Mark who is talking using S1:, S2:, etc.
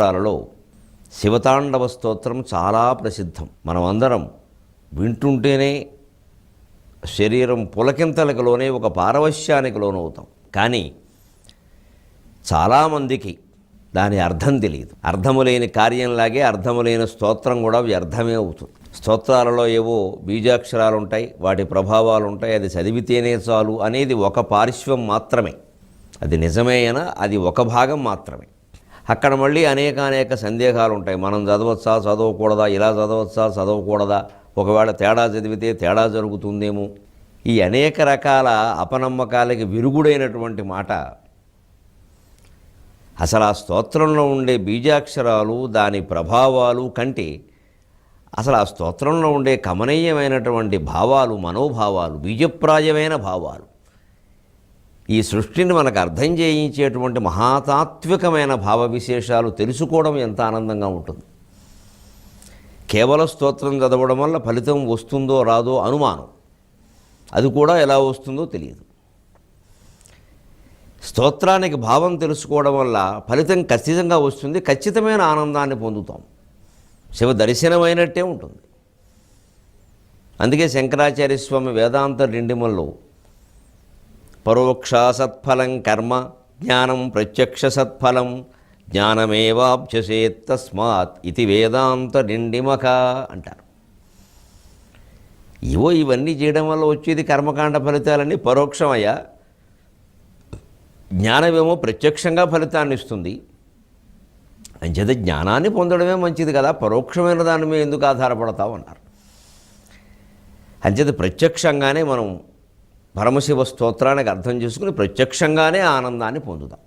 S1: స్తోత్రాలలో శివతాండవ స్తోత్రం చాలా ప్రసిద్ధం. మనమందరం వింటుంటేనే శరీరం పులకింతలకు లోనే ఒక పారవశ్యానికి లోనవుతాం. కానీ చాలామందికి దాని అర్థం తెలియదు. అర్థము లేని కార్యంలాగే అర్థము లేని స్తోత్రం కూడా వ్యర్థమే అవుతుంది. స్తోత్రాలలో ఏవో బీజాక్షరాలు ఉంటాయి వాటి ప్రభావాలు ఉంటాయి అది చదివితేనే చాలు అనేది ఒక పార్శ్వం మాత్రమే. అది నిజమేనా? అది ఒక భాగం మాత్రమే. అక్కడ మళ్ళీ అనేక అనేక సందేహాలు ఉంటాయి మనం చదవచ్చా? చదవకూడదా? ఇలా చదవచ్చా? చదవకూడదా? ఒకవేళ తేడా చదివితే తేడా జరుగుతుందేమో? ఈ అనేక రకాల అపనమ్మకాలకి విరుగుడైనటువంటి మాట. అసలు ఆ స్తోత్రంలో ఉండే బీజాక్షరాలు దాని ప్రభావాలు కంటే అసలు ఆ స్తోత్రంలో ఉండే కమనీయమైనటువంటి భావాలు మనోభావాలు బీజప్రాయమైన భావాలు. ఈ సృష్టిని మనకు అర్థం చేయించేటువంటి మహాతాత్వికమైన భావ విశేషాలు తెలుసుకోవడం ఎంత ఆనందంగా ఉంటుంది. కేవలం స్తోత్రం చదవడం వల్ల ఫలితం వస్తుందో రాదో అనుమానం. అది కూడా ఎలా వస్తుందో తెలియదు. స్తోత్రానికి భావం తెలుసుకోవడం వల్ల ఫలితం ఖచ్చితంగా వస్తుంది ఖచ్చితమైన ఆనందాన్ని పొందుతాం. శివ దర్శనమైనట్టే ఉంటుంది. అందుకే శంకరాచార్య స్వామి వేదాంత రెండిమల్లో పరోక్ష సత్ఫలం కర్మ జ్ఞానం ప్రత్యక్ష సత్ఫలం జ్ఞానమేవాభ్యసేత్ తస్మాత్ ఇది వేదాంత డిండిమక అంటారు. ఇవో ఇవన్నీ చేయడం వల్ల వచ్చేది కర్మకాండ ఫలితాలన్నీ పరోక్షమయ్యా. జ్ఞానమేమో ప్రత్యక్షంగా ఫలితాన్ని ఇస్తుంది. అంచేత జ్ఞానాన్ని పొందడమే మంచిది కదా పరోక్షమైన దాని మీద ఎందుకు ఆధారపడతావు అన్నారు. అంచేత ప్రత్యక్షంగానే మనం పరమశివ స్తోత్రానికి అర్థం చేసుకుని ప్రత్యక్షంగానే ఆనందాన్ని పొందుదాం.